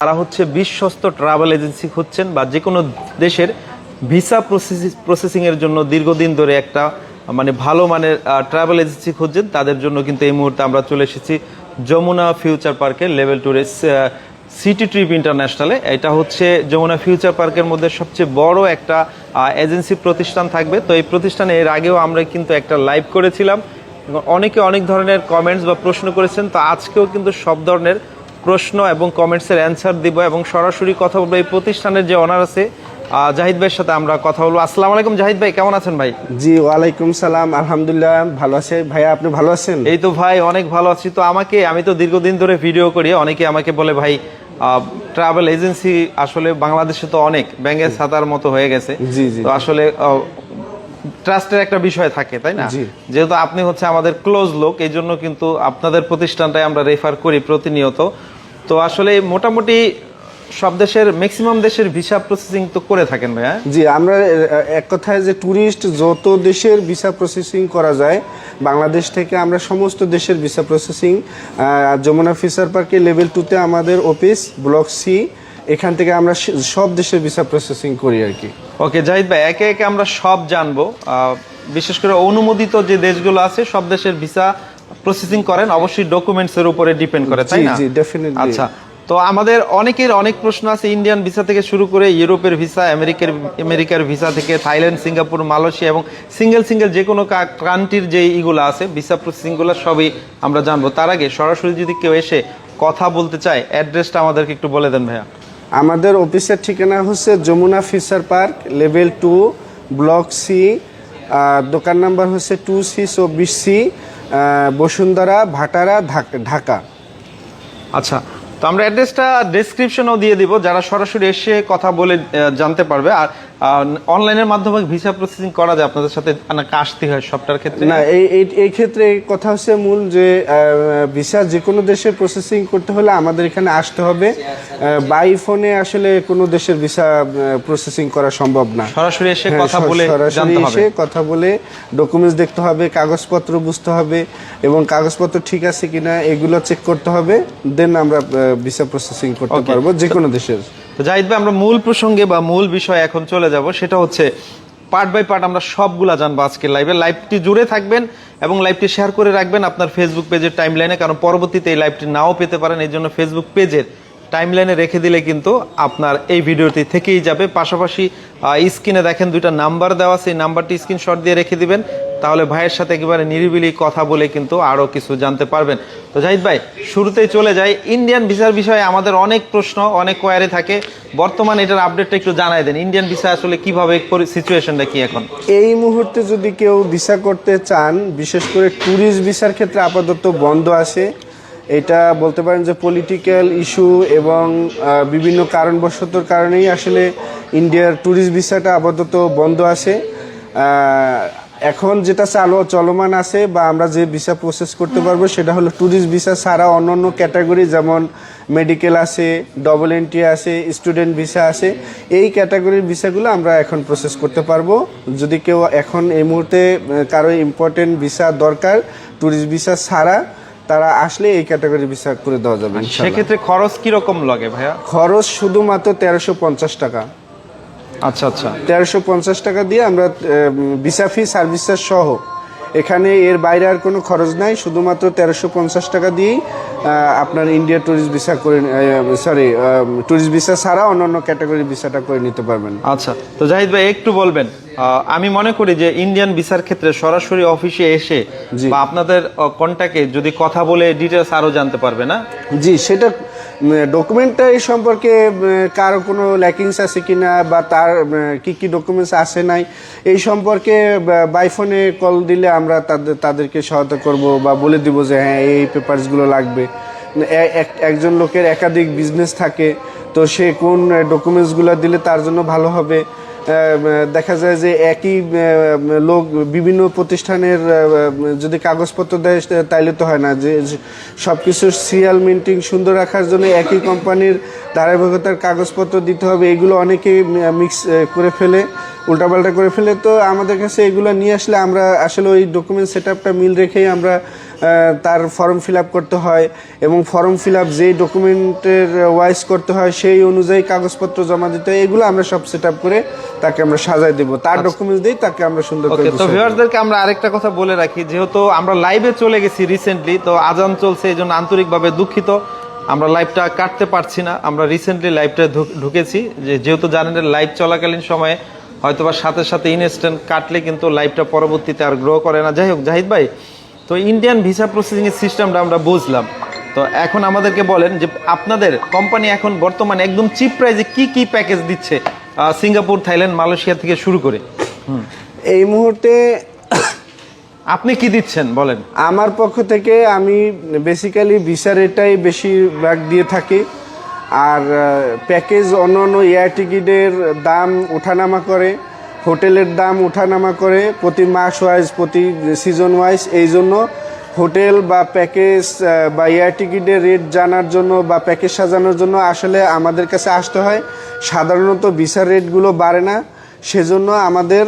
তারা হচ্ছে বিশ্বস্ত ট্রাভেল এজেন্সি খুঁজছেন বা যে কোনো দেশের ভিসা প্রসেসিং এর জন্য দীর্ঘদিন ধরে একটা মানে ভালো মানের ট্রাভেল এজেন্সি খুঁজছেন, তাদের জন্য কিন্তু এই মুহূর্তে আমরা চলে এসেছি যমুনা ফিউচার পার্কে লেভেল ট্যুরে সিটি ট্রিপ ইন্টারন্যাশনালে এটা হচ্ছে যমুনা ফিউচার পার্কের মধ্যে সবচেয়ে বড় একটা এজেন্সি প্রতিষ্ঠান থাকবে। তো এই প্রতিষ্ঠানে এর আগেও আমরা কিন্তু একটা লাইভ করেছিলাম। অনেকে অনেক ধরনের কমেন্টস বা প্রশ্ন করেছেন। তো আজকেও কিন্তু সব ধরনের প্রশ্ন এবং কমেন্টসের অ্যান্সার দিব এবং সরাসরি কথা বলব এই প্রতিষ্ঠানের যে অনার আছে জাহিদ ভাইয়ের সাথে আমরা কথা বলব। আসসালামু আলাইকুম জাহিদ ভাই কেমন আছেন ভাই? জি ওয়ালাইকুম সালাম আলহামদুলিল্লাহ ভালো আছে। ভাইয়া আপনি ভালো আছেন? এই তো ভাই অনেক ভালো আছি। তো আমাকে আমি তো দীর্ঘদিন ধরে ভিডিও করি অনেকে আমাকে বলে ভাই ট্রাভেল এজেন্সি আসলে বাংলাদেশে তো অনেক ব্যাঙ্গে ছাতার মতো হয়ে গেছে। জি, জি। তো আসলে ট্রাস্টের একটা বিষয় থাকে তাই না? যেহেতু আপনি হচ্ছে আমাদের ক্লোজ লোক এই জন্য কিন্তু আপনাদের প্রতিষ্ঠানটাই আমরা রেফার করি প্রতিনিয়ত। তো আসলে মোটামুটি সব দেশের ম্যাক্সিমাম দেশের ভিসা প্রসেসিং তো করে থাকেন ভাই হ্যাঁ? জি আমরা এক কথায় যে ট্যুরিস্ট যত দেশের ভিসা প্রসেসিং করা যায় বাংলাদেশ থেকে আমরা সমস্ত দেশের ভিসা প্রসেসিং যমুনা ফিসার পার্কে লেভেল টুতে আমাদের অফিস ব্লক সি এখান থেকে আমরা সব দেশের ভিসা প্রসেসিং করি আর কি ওকে জাহিদ ভাই একে একে আমরা সব জানব বিশেষ করে অনুমোদিত যে দেশগুলো আছে সব দেশের ভিসা প্রসেসিং করেন অবশ্যই ডকুমেন্টস এর উপরে ডিপেন্ড করে তাই না? জি, definitely. আচ্ছা তো আমাদের অনেকের অনেক প্রশ্ন আছে ইন্ডিয়ান ভিসা থেকে শুরু করে ইউরোপের ভিসা আমেরিকার আমেরিকার ভিসা থেকে থাইল্যান্ড সিঙ্গাপুর মালয়েশিয়া এবং সিঙ্গেল সিঙ্গেল যে কোনো কান্ট্রির যে ইগুলো আছে ভিসা প্রসেসিংগুলো সবই আমরা জানব। তার আগে সরাসরি যদি কেউ এসে কথা বলতে চায় অ্যাড্রেসটা আমাদেরকে একটু বলে দেন ভাইয়া। আমাদের অফিসের ঠিকানা হচ্ছে Jamuna future park level two block C দোকান নাম্বার হচ্ছে টু সি চব্বিশ সি বসুন্ধরা, ভাটারা, ঢাক- আচ্ছা তো আমরা অ্যাড্রেসটা ডেসক্রিপশনও দিয়ে দিব, যারা সরাসরি এসে কথা বলে জানতে পারবে। আর অনলাইনের মাধ্যমে ভিসা প্রসেসিং করা যায় আপনাদের সাথে? নাকি আসতে হয় সবটার ক্ষেত্রে? না এই এই- ক্ষেত্রে কথা হচ্ছে মূল যে ভিসা যে কোনো দেশে প্রসেসিং করতে হলে আমাদের এখানে আসতে হবে। বাই ফোনে আসলে কোনো দেশের ভিসা প্রসেসিং করা সম্ভব না। সরাসরি এসে হ্যাঁ, কথা বলে সরাসরি এসে কথা বলে ডকুমেন্টস দেখতে হবে কাগজপত্র বুঝতে হবে এবং কাগজপত্র ঠিক আছে কিনা এগুলো চেক করতে হবে দেন আমরা ভিসা প্রসেসিং করতে পারব যে কোনো দেশের। তো জাহিদ ভাই, আমরা মূল প্রসঙ্গে বা মূল বিষয়ে এখন চলে যাব। সেটা হচ্ছে পার্ট বাই পার্ট আমরা সবগুলা জানব আজকে লাইভে লাইভটি জুড়ে থাকবেন এবং লাইভটি শেয়ার করে রাখবেন আপনার ফেসবুক পেজের টাইম লাইনে কারণ পরবর্তীতে এই লাইভটি নাও পেতে পারেন। এই জন্য ফেসবুক পেজের টাইম লাইনে রেখে দিলে কিন্তু আপনার এই ভিডিওটি থেকেই যাবে। পাশাপাশি স্ক্রিনে দেখেন দুইটা নাম্বার দেওয়া সেই নাম্বারটি স্ক্রিনশট দিয়ে রেখে দিবেন। তাহলে ভাইয়ের সাথে একেবারে নিরিবিলি কথা বলে কিন্তু আরও কিছু জানতে পারবেন। তো জাহিদ ভাই, শুরুতেই চলে যাই। ইন্ডিয়ান ভিসার বিষয়ে আমাদের অনেক প্রশ্ন, অনেক কোয়ারি থাকে। বর্তমান এটার আপডেটটা একটু জানাই দেন। ইন্ডিয়ান ভিসা আসলে কীভাবে সিচুয়েশনটা কি এখন? এই মুহূর্তে যদি কেউ ভিসা করতে চান, বিশেষ করে ট্যুরিস্ট ভিসার ক্ষেত্রে আপাতত বন্ধ আছে। এটা বলতে পারেন যে পলিটিক্যাল ইস্যু এবং বিভিন্ন কারণবশতর কারণেই আসলে ইন্ডিয়ার ট্যুরিস্ট ভিসাটা আপাতত বন্ধ আছে। এখন যেটা চালু চলমান আছে বা আমরা যে ভিসা প্রসেস করতে পারব সেটা হলো ট্যুরিস্ট ভিসা ছাড়া অন্যান্য ক্যাটাগরি যেমন মেডিকেল আছে ডবল এন্ট্রি আছে স্টুডেন্ট ভিসা আছে এই ক্যাটাগরির ভিসাগুলো আমরা এখন প্রসেস করতে পারব। যদি কেউ এখন এই মুহূর্তে কারও ইম্পর্টেন্ট ভিসা দরকার ট্যুরিস্ট ভিসা ছাড়া তারা আসলে এই ক্যাটাগরি ভিসা করে দেওয়া যাবে সেক্ষেত্রে খরচ কীরকম লাগে ভাইয়া? খরচ শুধুমাত্র তেরোশো পঞ্চাশ টাকা। আচ্ছা আচ্ছা। তেরোশো পঞ্চাশ টাকা দিয়ে আমরা ভিসা ফি সার্ভিস সহ এখানে এর বাইরে আর কোনো খরচ নাই শুধুমাত্র তেরোশো পঞ্চাশ টাকা দিয়েই আপনার ইন্ডিয়া ট্যুরিস্ট ভিসা করে সরি ট্যুরিস্ট ভিসা ছাড়া অন্যান্য ক্যাটাগরি ভিসাটা করে নিতে পারবেন। আচ্ছা তো জাহিদ ভাই একটু বলবেন আমি মনে করি যে ইন্ডিয়ান ভিসার ক্ষেত্রে সরাসরি অফিসে এসে। বা আপনাদের কন্ট্যাক্টে যদি কথা বলে ডিটেলস আরও জানতে পারবে না? জি সেটা ডকুমেন্টটা এই সম্পর্কে কারও কোনো ল্যাকিংস আছে কি না বা তার কি কি ডকুমেন্টস আছে নাই, এই সম্পর্কে বাইফোনে কল দিলে আমরা তাদের, তাদেরকে সহায়তা করব বা বলে দিব যে হ্যাঁ এই পেপারসগুলো লাগবে। এক- একজন লোকের একাধিক বিজনেস থাকে, তো সে কোন ডকুমেন্টসগুলো দিলে তার জন্য ভালো হবে? দেখা যায় যে একই লোক বিভিন্ন প্রতিষ্ঠানের যদি কাগজপত্র দেয় তাইলে তো হয় না। যে সব কিছুর সিরিয়াল মিন্টিং সুন্দর রাখার জন্য একই কোম্পানির ধারাবাহিকতার কাগজপত্র দিতে হবে, এগুলো অনেকেই মিক্স করে ফেলে, উল্টাপাল্টা করে ফেলে। তো আমাদের কাছে এগুলো নিয়ে আসলে আমরা আসলে ওই ডকুমেন্ট সেট মিল রেখেই আমরা তার ফর্ম ফিল করতে হয় এবং ফর্ম ফিল আপ যেই ডকুমেন্টের ওয়াইজ করতে হয় সেই অনুযায়ী কাগজপত্র জমা দিতে হয়। এগুলো আমরা সব সেট করে তাকে আমরা সাজাই দেবো। তার ডকুমেন্টস দিই তাকে আমরা সুন্দর করে তো ভিউয়ারদেরকে আমরা আরেকটা কথা বলে রাখি যেহেতু আমরা লাইভে চলে গেছি রিসেন্টলি তো আজান চলছে এই জন্য আন্তরিকভাবে দুঃখিত। আমরা লাইভটা কাটতে পারছি না আমরা রিসেন্টলি লাইভটা ঢুকেছি। যে যেহেতু জানেন লাইভ চলাকালীন সময়ে হয়তোবা সাথে সাথে ইনস্ট্যান্ট কাটলে কিন্তু লাইভটা পরবর্তীতে আর গ্রো করে না। যাই হোক জাহিদ ভাই তো ইন্ডিয়ান ভিসা প্রসেসিং এর সিস্টেমটা আমরা বুঝলাম। তো এখন আমাদেরকে বলেন যে আপনাদের কোম্পানি এখন বর্তমানে একদম চিপ প্রাইসে কি কি প্যাকেজ দিচ্ছে সিঙ্গাপুর থাইল্যান্ড মালয়েশিয়া থেকে শুরু করে? এই মুহূর্তে আপনি কি দিচ্ছেন বলেন? আমার পক্ষ থেকে আমি বেসিক্যালি ভিসা রেটটাই বেশিরভাগ দিয়ে থাকি। আর প্যাকেজ অন্য অন্য এয়ার টিকিটের দাম ওঠানামা করে। হোটেলের দাম ওঠানামা করে প্রতি মাস ওয়াইজ প্রতি সিজন ওয়াইজ এই জন্য হোটেল বা প্যাকেজ বা এয়ার টিকিটের রেট জানার জন্য বা প্যাকেজ সাজানোর জন্য আসলে আমাদের কাছে আসতে হয়। সাধারণত ভিসার রেটগুলো বাড়ে না। সেজন্য আমাদের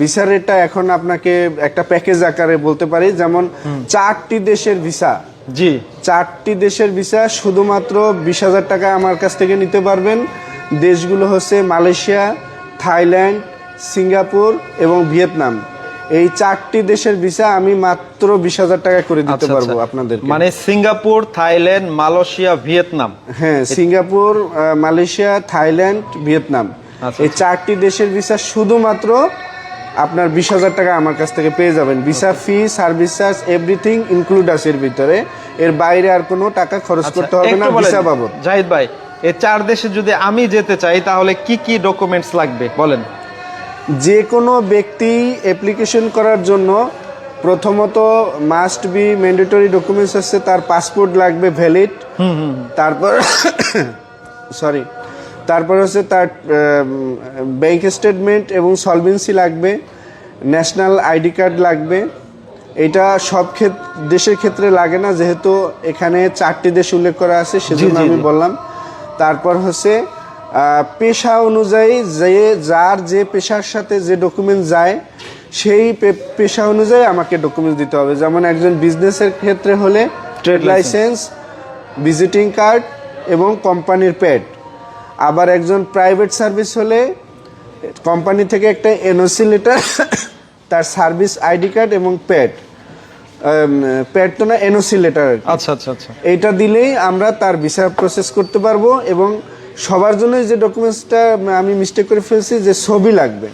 ভিসা রেটটা এখন আপনাকে একটা প্যাকেজ আকারে বলতে পারি। যেমন চারটি দেশের ভিসা জি। চারটি দেশের ভিসা শুধুমাত্র বিশ হাজার টাকা আমার কাছ থেকে নিতে পারবেন। দেশগুলো হচ্ছে মালয়েশিয়া থাইল্যান্ড সিঙ্গাপুর এবং ভিয়েতনাম। এই চারটি দেশের ভিসা আমি মাত্র বিশ হাজার টাকা করে দিতে আচ্ছা, পারব আচ্ছা। আপনাদের মানে সিঙ্গাপুর থাইল্যান্ড মালয়েশিয়া ভিয়েতনাম। হ্যাঁ সিঙ্গাপুর মালয়েশিয়া থাইল্যান্ড ভিয়েতনাম। আচ্ছা, এই চারটি দেশের ভিসা শুধুমাত্র আপনার বিশ হাজার টাকা আমার কাছ থেকে পেয়ে যাবেন। Visa fee service charge everything include আছে এর ভিতরে। এর বাইরে আর কোনো টাকা খরচ করতে হবে না ভিসা বাবদ। জাহিদ ভাই এই চার দেশে যদি আমি যেতে চাই তাহলে কি কি ডকুমেন্টস লাগবে? বলেন। যে কোনো ব্যক্তি অ্যাপ্লিকেশন করার জন্য প্রথমত মাস্ট বি ম্যান্ডেটরি ডকুমেন্টস হচ্ছে তার পাসপোর্ট লাগবে ভ্যালিড তারপর সরি তারপর হচ্ছে তার ব্যাংক স্টেটমেন্ট এবং সলভেন্সি লাগবে ন্যাশনাল আইডি কার্ড লাগবে। এটা সব ক্ষেত দেশের ক্ষেত্রে লাগে না যেহেতু এখানে চারটি দেশ উল্লেখ করা আছে সেজন্য আমি বললাম। তারপর হচ্ছে পেশা অনুযায়ী যে যার যে পেশার সাথে যে ডকুমেন্ট যায় সেই পেশা অনুযায়ী আমাকে ডকুমেন্টস দিতে হবে। যেমন একজন বিজনেসের ক্ষেত্রে হলে ট্রেড লাইসেন্স ভিজিটিং কার্ড এবং কোম্পানির প্যাড আবার একজন প্রাইভেট সার্ভিস হলে কোম্পানি থেকে একটা এনওসি লেটার তার সার্ভিস আইডি কার্ড এবং প্যাড প্যাড তো না এনওসি লেটার আচ্ছা আচ্ছা আচ্ছা। এইটা দিলেই আমরা তার ভিসা প্রসেস করতে পারব এবং সবার জন্য যে ডকুমেন্টসটা আমি মিস্টেক করে ফেলছি যে ছবি লাগবে।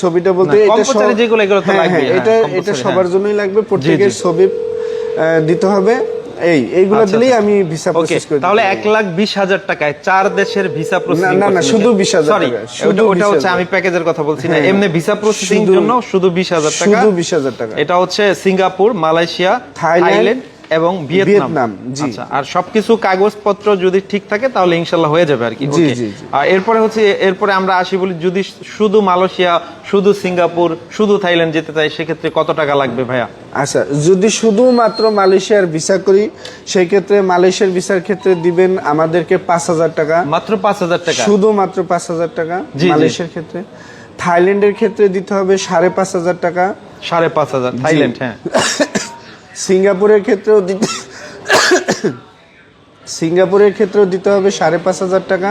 ছবিটা বলতে এটা যেগুলো এগুলো তো হ্যাঁ, হ্যাঁ, হ্যাঁ, এটা এটা। সবার জন্যই লাগবে প্রত্যেকের ছবি দিতে হবে। এই এইগুলো আচ্ছা, দিলেই আচ্ছা। আমি ভিসা প্রসেস করে তাহলে এক লাখ বিশ হাজার টাকায় চার দেশের ভিসা প্রসেসিং না, না, শুধু 20,000 সরি শুধু ওটা হচ্ছে আমি প্যাকেজের কথা বলছি না এমনি ভিসা প্রসেসিং জন্য শুধু বিশ হাজার টাকা। শুধু বিশ হাজার টাকা। এটা হচ্ছে সিঙ্গাপুর মালয়েশিয়া থাইল্যান্ড এবং ভিয়েতনাম। আচ্ছা আর সবকিছু কাগজপত্র যদি ঠিক থাকে তাহলে ইনশাল্লাহ হয়ে যাবে আর কি। এরপরে হচ্ছে এরপরে আমরা আসি বলি যদি শুধু মালয়েশিয়া শুধু সিঙ্গাপুর শুধু থাইল্যান্ড যেতে চাই সেক্ষেত্রে কত টাকা লাগবে ভাইয়া? আচ্ছা যদি শুধুমাত্র মালয়েশিয়ার ভিসা করি সেই ক্ষেত্রে মালয়েশিয়ার ভিসার ক্ষেত্রে দিবেন আমাদেরকে পাঁচ হাজার টাকা। মাত্র পাঁচ হাজার টাকা? শুধুমাত্র পাঁচ হাজার টাকা। মালয়েশিয়ার ক্ষেত্রে। থাইল্যান্ডের ক্ষেত্রে দিতে হবে সাড়ে পাঁচ হাজার টাকা। সাড়ে পাঁচ হাজার থাইল্যান্ড হ্যাঁ। সিঙ্গাপুরের ক্ষেত্রেও দিতে সিঙ্গাপুরের ক্ষেত্রেও দিতে হবে সাড়ে পাঁচ হাজার টাকা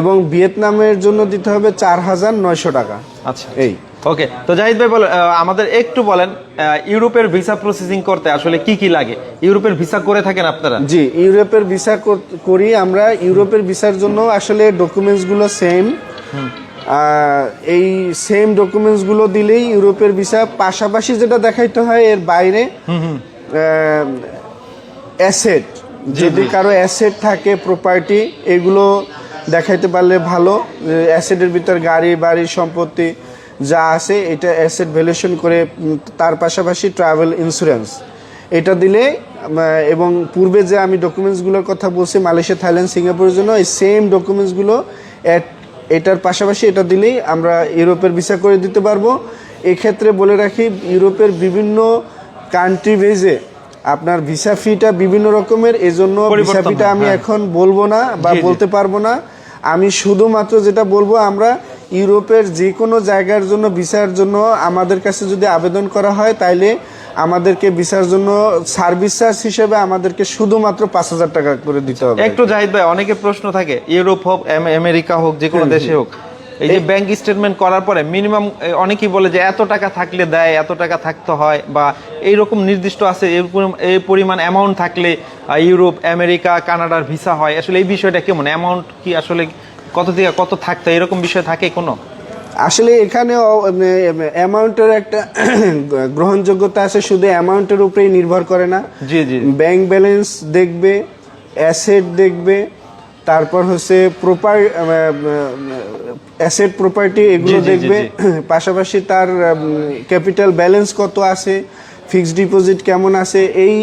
এবং ভিয়েতনামের জন্য দিতে হবে চার হাজার নয়শো টাকা। আচ্ছা। এই। ওকে তো জাহিদ ভাই বলেন আমাদের একটু বলেন ইউরোপের ভিসা প্রসেসিং করতে আসলে কি কি লাগে? ইউরোপের ভিসা করে থাকেন আপনারা? জি ইউরোপের ভিসা করি আমরা। ইউরোপের ভিসার জন্য আসলে ডকুমেন্টসগুলো সেম এই সেম ডকুমেন্টসগুলো দিলেই ইউরোপের ভিসা পাশাপাশি যেটা দেখাইতে হয় এর বাইরে অ্যাসেট যদি কারও অ্যাসেট থাকে প্রপার্টি এগুলো দেখাইতে পারলে ভালো। অ্যাসেটের ভিতর গাড়ি বাড়ি সম্পত্তি যা আছে এটা অ্যাসেট ভ্যালুয়েশন করে তার পাশাপাশি ট্রাভেল ইন্স্যুরেন্স এটা দিলে এবং পূর্বে যে আমি ডকুমেন্টসগুলোর কথা বলছি মালয়েশিয়া থাইল্যান্ড সিঙ্গাপুরের জন্য এই সেম ডকুমেন্টসগুলো এটার পাশাপাশি এটা দিলেই আমরা ইউরোপের ভিসা করে দিতে পারব এক্ষেত্রে বলে রাখি ইউরোপের বিভিন্ন কান্ট্রি বেজে আপনার ভিসা ফিটা বিভিন্ন রকমের এজন্য ভিসা ফিটা আমি হ্যাঁ। এখন বলব না বা। বলতে পারব না আমি শুধুমাত্র যেটা বলব আমরা ইউরোপের যে কোনো জায়গার জন্য ভিসার জন্য আমাদের কাছে যদি আবেদন করা হয় তাইলে আমাদেরকে ভিসার জন্য সার্ভিস চার্জ হিসেবে আমাদেরকে শুধুমাত্র পাঁচ হাজার টাকা করে দিতে হবে। একটু জাহিদ ভাই অনেকে প্রশ্ন থাকে ইউরোপ হোক আমেরিকা হোক যে কোনো দেশে হোক এই যে ব্যাংক স্টেটমেন্ট করার পরে মিনিমাম অনেকেই বলে যে এত টাকা থাকলে দেয় এত টাকা থাকতে হয় বা এইরকম নির্দিষ্ট আছে এই পরিম- পরিমাণ অ্যামাউন্ট থাকলে ইউরোপ আমেরিকা কানাডার ভিসা হয়। আসলে এই বিষয়টা কেমন? অ্যামাউন্ট কি আসলে কত থেকে কত থাকতে এরকম বিষয় থাকে কোনো? আসলে এখানে অ্যামাউন্টের একটা গ্রহণযোগ্যতা আছে শুধু অ্যামাউন্টের উপরেই নির্ভর করে না। জি জি। ব্যাংক ব্যালেন্স দেখবে অ্যাসেট দেখবে তারপর হচ্ছে প্রপার অ্যাসেট প্রপার্টি এগুলো দেখবে। পাশাপাশি তার ক্যাপিটাল ব্যালেন্স কত আছে ফিক্সড ডিপোজিট কেমন আছে এই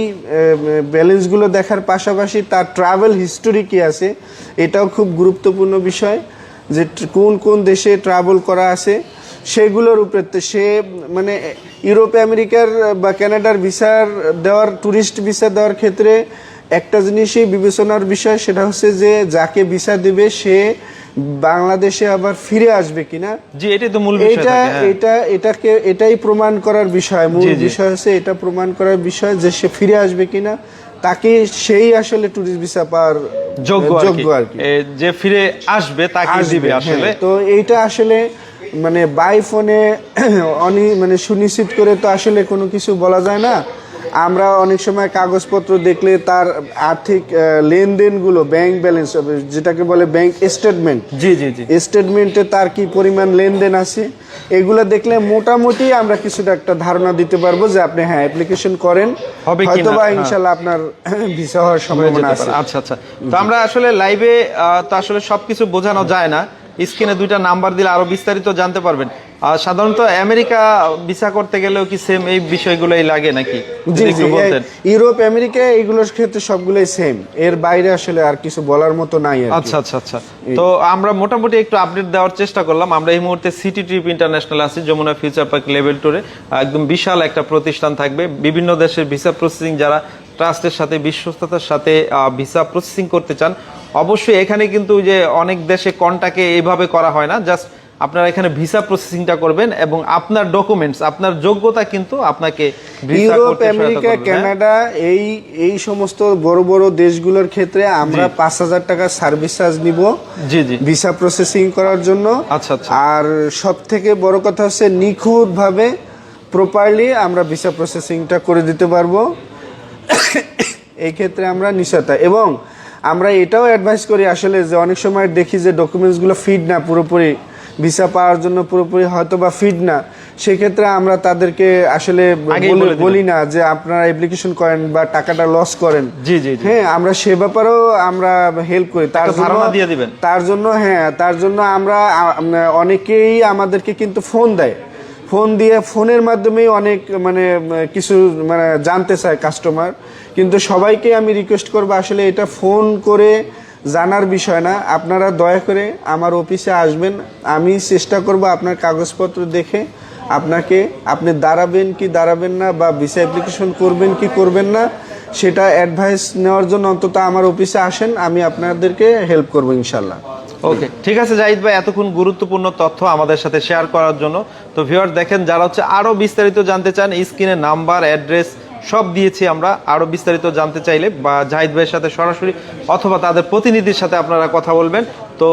ব্যালেন্সগুলো দেখার পাশাপাশি তার ট্রাভেল হিস্টোরি কি আছে এটাও খুব গুরুত্বপূর্ণ বিষয়। যে কোন কোন দেশে ট্রাভেল করা আছে সেগুলোর উপরে সে মানে ইউরোপ আমেরিকার বা কানাডার ভিসার দেওয়ার ট্যুরিস্ট ভিসা দেওয়ার ক্ষেত্রে একটা জিনিসই বিবেচনার বিষয় সেটা হচ্ছে যে যাকে ভিসা দিবে সে বাংলাদেশে আবার ফিরে আসবে কিনা জি এটাই তো মূল বিষয় এটা হ্যাঁ। এটা এটাকে এটাই প্রমাণ করার বিষয় মূল। বিষয় হচ্ছে এটা প্রমাণ করার বিষয় যে সে ফিরে আসবে কিনা তাকে সেই আসলে ট্যুরিস্ট ভিসা পাওয়ার যোগ্য যোগ্য আর কি। যে ফিরে আসবে তাকে দিবে হ্যাঁ। আসলে। তো এইটা আসলে মানে বাই ফোনে অনি মানে সুনিশ্চিত করে তো আসলে কোনো কিছু বলা যায় না। আমরা অনেক সময় কাগজপত্র দেখলে তার আর্থিক লেনদেনগুলো ব্যাংক ব্যালেন্স যেটাকে বলে ব্যাংক স্টেটমেন্ট জি জি জি। স্টেটমেন্টে তার কি পরিমাণ লেনদেন আছে? এগুলো দেখলে মোটামুটি আমরা কিছুটা একটা ধারণা দিতে পারব যে আপনি হ্যাঁ অ্যাপ্লিকেশন করেন। হবে হয়তো বা হ্যাঁ। ইনশাল্লাহ আপনার ভিসা হওয়ার সম্ভাবনা আছে। আচ্ছা আচ্ছা। তো আমরা আসলে লাইভে তো আসলে সবকিছু বোঝানো যায় না। স্ক্রিনে দুইটা নাম্বার দিলে আরও বিস্তারিত জানতে পারবেন। আর সাধারণত আমেরিকা ভিসা করতে গেলেও কি সেম এই বিষয়গুলোই লাগে নাকি? জি জি ইউরোপ আমেরিকা এইগুলোর ক্ষেত্রে সবগুলোই সেম এর বাইরে আসলে আর কিছু বলার মতো নাই আচ্ছা আচ্ছা আচ্ছা। তো আমরা মোটামুটি একটু আপডেট দেওয়ার চেষ্টা করলাম। আমরা এই মুহূর্তে সিটি ট্রিপ ইন্টারন্যাশনাল আছি যমুনা ফিউচার পার্ক লেভেল টুরে একদম বিশাল একটা প্রতিষ্ঠান থাকবে। বিভিন্ন দেশের ভিসা প্রসেসিং যারা ট্রাস্টের সাথে বিশ্বস্ততার সাথে ভিসা প্রসেসিং করতে চান অবশ্যই এখানে কিন্তু যে অনেক দেশে কন্টাকে এইভাবে করা হয় না। জাস্ট আপনারা এখানে ভিসা প্রসেসিংটা করবেন এবং আপনার ডকুমেন্টস আপনার যোগ্যতা কিন্তু আপনাকে ইউরোপ আমেরিকা হ্যাঁ? কানাডা এই এই সমস্ত বড় বড় দেশগুলোর ক্ষেত্রে আমরা পাঁচ হাজার টাকা সার্ভিস চার্জ নিব জি জি। ভিসা প্রসেসিং করার জন্য। আচ্ছা, আচ্ছা। আর সব থেকে বড় কথা হচ্ছে নিখুঁত ভাবে প্রপারলি আমরা ভিসা প্রসেসিংটা করে দিতে পারব। এই ক্ষেত্রে আমরা নিশ্চয়তা। এবং আমরা এটাও অ্যাডভাইস করি আসলে যে অনেক সময় দেখি যে ডকুমেন্টসগুলো ফিড না পুরোপুরি। ভিসা পাওয়ার জন্য পুরোপুরি হয়তো বা ফিড না। সেক্ষেত্রে আমরা তাদেরকে আসলে বলি- না যে আপনারা অ্যাপ্লিকেশন করেন বা টাকাটা লস করেন। জি জি হ্যাঁ আমরা সে ব্যাপারেও আমরা হেল্প করি। তার জন্য ধারণা দিয়ে দিবেন। তার জন্য হ্যাঁ তার জন্য আমরা অনেকেই আমাদেরকে কিন্তু ফোন দেয়। ফোন দিয়ে ফোনের মাধ্যমেই অনেক মানে কিছু মানে জানতে চায় কাস্টমার কিন্তু সবাইকে আমি রিকোয়েস্ট করব আসলে এটা ফোন করে জানার বিষয় না। আপনারা দয়া করে আমার অফিসে আসবেন। আমি চেষ্টা করব আপনার কাগজপত্র দেখে আপনাকে আপনি দাঁড়াবেন কি দাঁড়াবেন না বা ভিসা অ্যাপ্লিকেশন করবেন কি করবেন না, সেটা অ্যাডভাইস নেওয়ার জন্য অন্তত আমার অফিসে আসেন। আমি আপনাদেরকে হেল্প করব ইনশাল্লাহ ওকে ঠিক আছে জাহিদ ভাই, এতক্ষণ গুরুত্বপূর্ণ তথ্য আমাদের সাথে শেয়ার করার জন্য। তো ভিউয়ার দেখেন, যারা হচ্ছে আরও বিস্তারিত জানতে চান স্ক্রিনে নাম্বার অ্যাড্রেস সব দিয়েছি আমরা। আরও বিস্তারিত জানতে চাইলে বা জাহিদ ভাইয়ের সাথে সরাসরি অথবা তাদের প্রতিনিধির সাথে আপনারা কথা বলবেন। তো